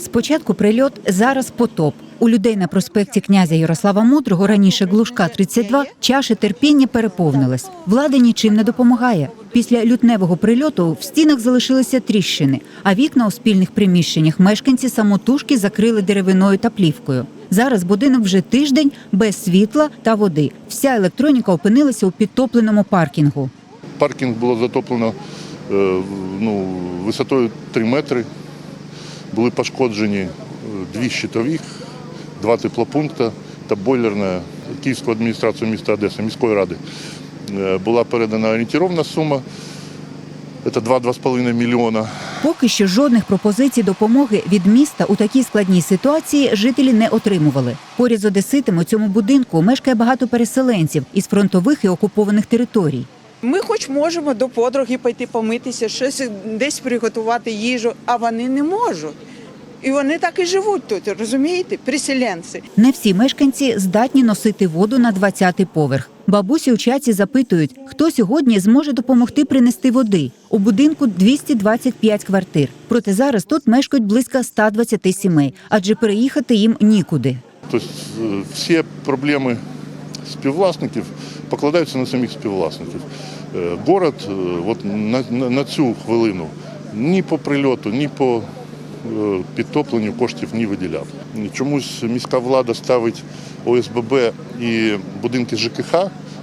Спочатку прильот, зараз потоп. У людей на проспекті князя Ярослава Мудрого, раніше Глушка 32, чаші терпіння переповнилась. Влада нічим не допомагає. Після лютневого прильоту в стінах залишилися тріщини, а вікна у спільних приміщеннях мешканці самотужки закрили деревиною та плівкою. Зараз будинок вже тиждень без світла та води. Вся електроніка опинилася у підтопленому паркінгу. Паркінг було затоплено е, ну, висотою 3 метри. Були пошкоджені е, дві щитових, два теплопункти та бойлерна Київської адміністрації міста Одеси, міської ради. Е, Була передана орієнтировна сума. Це 2-2,5 мільйона. Поки що жодних пропозицій допомоги від міста у такій складній ситуації жителі не отримували. Поряд з одеситами у цьому будинку мешкає багато переселенців із фронтових і окупованих територій. Ми хоч можемо до подруги пойти помитися, щось десь приготувати їжу, а вони не можуть. І вони так і живуть тут, розумієте? Переселенці. Не всі мешканці здатні носити воду на 20-й поверх. Бабусі у чаті запитують, хто сьогодні зможе допомогти принести води. У будинку 225 квартир. Проте зараз тут мешкають близько 120 сімей, адже переїхати їм нікуди. Тобто е, всі проблеми співвласників покладаються на самих співвласників. Е, Город е, от на, на, на цю хвилину ні по прильоту, ні по е, підтопленню коштів не виділяв. Чомусь міська влада ставить ОСББ і будинки ЖКХ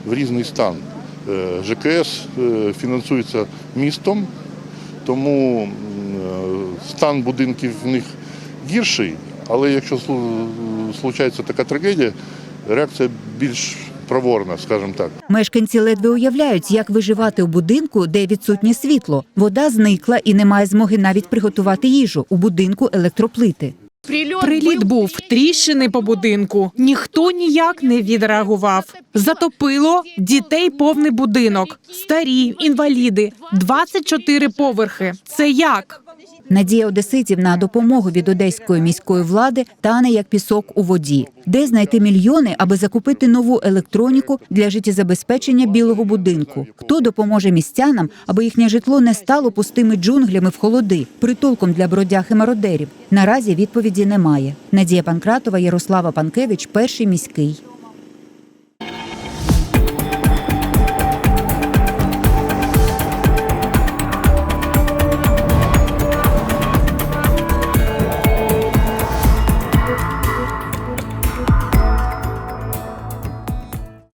в різний стан. ЖКС фінансується містом, тому стан будинків в них гірший, але якщо случається така трагедія, реакція більш проворна, скажімо так. Мешканці ледве уявляють, як виживати у будинку, де відсутнє світло. Вода зникла і немає змоги навіть приготувати їжу. У будинку електроплити. Приліт був тріщини по будинку. Ніхто ніяк не відреагував. Затопило дітей повний будинок, старі, інваліди, 24 поверхи. Це як? Надія одеситів на допомогу від одеської міської влади тане як пісок у воді. Де знайти мільйони, аби закупити нову електроніку для життєзабезпечення білого будинку? Хто допоможе містянам, аби їхнє житло не стало пустими джунглями в холоди, притулком для бродяг і мародерів? Наразі відповіді немає. Надія Панкратова, Ярослава Панкевич, перший міський.